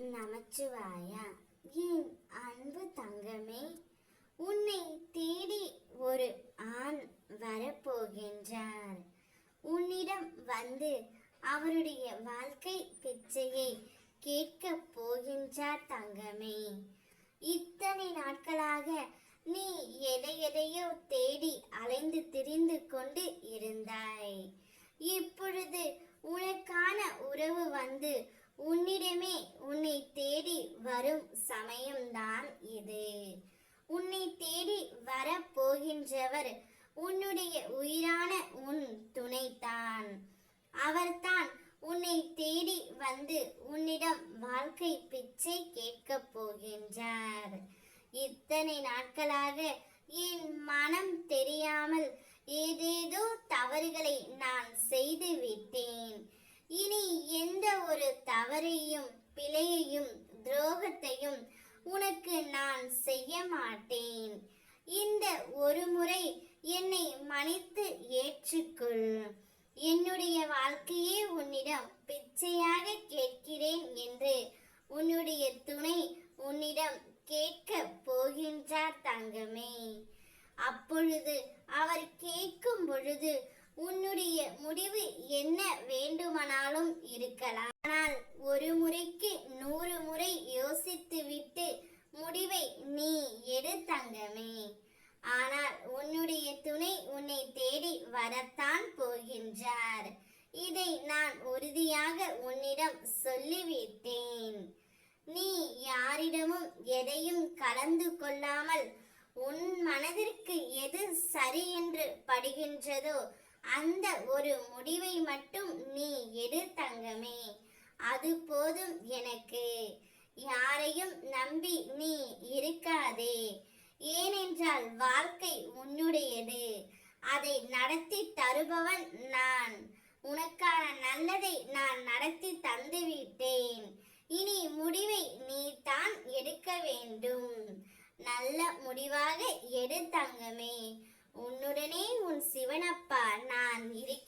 நமச்சிவாயா என் அன்பு தங்கமே? உன்னை தேடி ஒரு ஆண் வரப்போகின்றார். உன்னிடம் வந்து அவருடைய வாழ்க்கை பிச்சையை கேட்கப் போகின்றார் தங்கமே. இத்தனை நாட்களாக நீ எதை எதையோ தேடி அலைந்து திரிந்து கொண்டு இருந்தாய். இப்பொழுது உனக்கான ஒரு வந்து உன்னிடமே உன்னை தேடி வரும் சமயம்தான் இது. உன்னை தேடி வரப்போகின்றவர் உன்னுடைய உயிரான உன் துணைதான் அவர்தான் உன்னை தேடி வந்து உன்னிடம் வாழ்க்கை பிச்சை கேட்கப் போகின்றார். இத்தனை நாட்களாக என் மனம் தெரியாமல் ஏதேதோ தவறுகளை நான் செய்து விட்டேன் இனி எந்த ஒரு தவறையும் பணித்து ஏற்றுக்கொள். என்னுடைய வாழ்க்கையே உன்னிடம் பிச்சையாக கேட்கிறேன் என்று உன்னுடைய துணை உன்னிடம் கேட்க போகின்றார் தங்கமே. அப்பொழுது அவர் கேட்கும் பொழுது உன்னுடைய முடிவு என்ன வேண்டுமானாலும் இருக்கலாம். ஆனால் ஒரு முறைக்கு நூறு முறை யோசித்துவிட்டு முடிவை நீ எடு தங்கமே. ஆனால் உன்னுடைய துணை உன்னை தேடி வரத்தான் போகின்றார். இதை நான் உறுதியாக உன்னிடம் சொல்லிவிட்டேன். நீ யாரிடமும் எதையும் கலந்து கொள்ளாமல் உன் மனதிற்கு எது சரி என்று படுகின்றதோ அந்த ஒரு முடிவை மட்டும் நீ எடு தங்கமே. அது போதும் எனக்கு. யாரையும் நம்பி நீ இருக்காதே. ஏனென்றால் வாழ்க்கை உன்னுடையது. அதை நடத்தி தருபவன் நான். உனக்கான நல்லதை நான் நடத்தி தந்துவிட்டேன். இனி முடிவை நீ தான் எடுக்க வேண்டும். நல்ல முடிவாக எடு தங்கமே. உன்னுடனே உன் சிவனப்பா நான் இருக்கின்றேன்